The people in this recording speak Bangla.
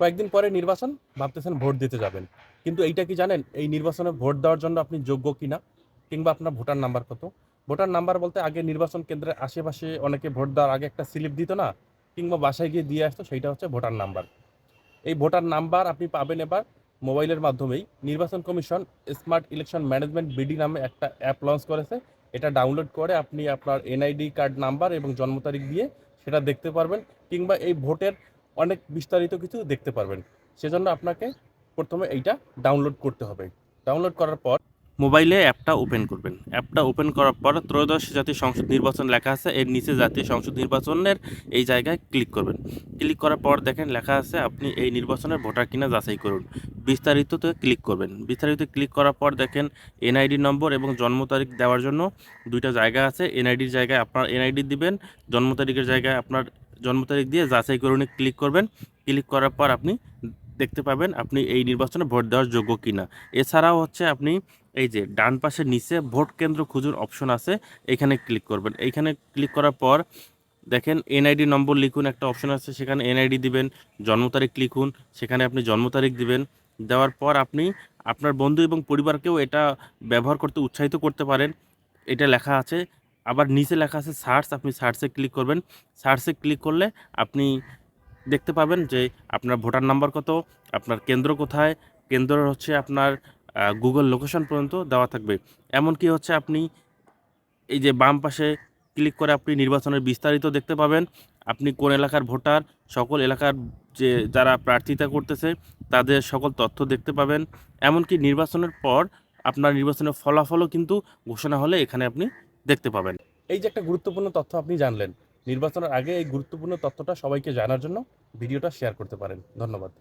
কয়েকদিন পরে নির্বাচন ভাবতেছেন ভোট দিতে যাবেন। কিন্তু এইটা কি জানেন? এই নির্বাচনে ভোট দেওয়ার জন্য আপনি যোগ্য কিনা? কিংবা আপনার ভোটার নাম্বার কত? ভোটার নাম্বার বলতে আগে নির্বাচন কেন্দ্রের আশেপাশে অনেকে ভোট দেওয়ার আগে একটা স্লিপ দিত না? কিংবা বাসায় গিয়ে দিয়ে আসতো, সেইটা হচ্ছে ভোটার নাম্বার। এই ভোটার নাম্বার আপনি পাবেন এবার মোবাইলের মাধ্যমেই। নির্বাচন commission smart election management BD নামে একটা অ্যাপ লঞ্চ করেছে। এটা ডাউনলোড করে আপনি আপনার এনআইডি কার্ড নাম্বার এবং জন্ম তারিখ দিয়ে সেটা দেখতে পারবেন। কিংবা এই ভোটের অনেক বিস্তারিত কিছু দেখতে পারবেন। সেজন্য আপনাকে প্রথমে এইটা ডাউনলোড করতে হবে। ডাউনলোড করার পর মোবাইলে অ্যাপটা ওপেন করবেন। অ্যাপটা ওপেন করার পর ত্রয়োদশ জাতীয় সংসদ নির্বাচন লেখা আছে। এর নিচে জাতীয় সংসদ নির্বাচনের এই জায়গায় ক্লিক করবেন। ক্লিক করার পর দেখেন লেখা আছে, আপনি এই নির্বাচনের ভোটার কিনা যাচাই করুন। বিস্তারিততে ক্লিক করবেন। বিস্তারিত ক্লিক করার পর দেখেন এনআইডি নম্বর এবং জন্ম তারিখ দেওয়ার জন্য দুইটা জায়গা আছে। এনআইডির জায়গায় আপনার এনআইডি দিবেন, জন্ম তারিখের জায়গায় আপনার জন্ম তারিখ দিয়ে যাচাই করুন ক্লিক করবেন। ক্লিক করার পর আপনি দেখতে পাবেন আপনি এই নির্বাচনে ভোট দেওয়ার যোগ্য কিনা। এছাড়াও হচ্ছে আপনি এই যে ডান পাশের নিচে ভোট কেন্দ্র খুঁজুর অপশন আছে, এখানে ক্লিক করবেন। এইখানে ক্লিক করার পর দেখেন এনআইডি নম্বর লিখুন, একটা অপশন আছে, সেখানে এনআইডি দিবেন, জন্ম তারিখ লিখুন, সেখানে আপনি জন্ম তারিখ দিবেন। দেওয়ার পর আপনি আপনার বন্ধু এবং পরিবারকেও এটা ব্যবহার করতে উৎসাহিত করতে পারেন। এটা লেখা আছে আবার নিচে লেখা আছে সার্চ আপনি সার্চে ক্লিক করবেন। সার্চে ক্লিক করলে আপনি দেখতে পাবেন যে আপনার ভোটার নাম্বার কত, আপনার কেন্দ্র কোথায় কেন্দ্র হচ্ছে আপনার গুগল লোকেশন পর্যন্ত দেওয়া থাকবে। এমনকি হচ্ছে আপনি এই যে বাম পাশে ক্লিক করে আপনি নির্বাচনের বিস্তারিত দেখতে পাবেন। আপনি কোন এলাকার ভোটার, সকল এলাকার যে যারা প্রার্থিতা করতেছে, তাদের সকল তথ্য দেখতে পাবেন। এমনকি নির্বাচনের পর আপনার নির্বাচনের ফলাফলও কিন্তু ঘোষণা হলে এখানে আপনি দেখতে পাবেন। এই যে একটা গুরুত্বপূর্ণ তথ্য আপনি জানলেন, নির্বাচনের আগে এই গুরুত্বপূর্ণ তথ্যটা সবাইকে জানার জন্য ভিডিওটা শেয়ার করতে পারেন। ধন্যবাদ।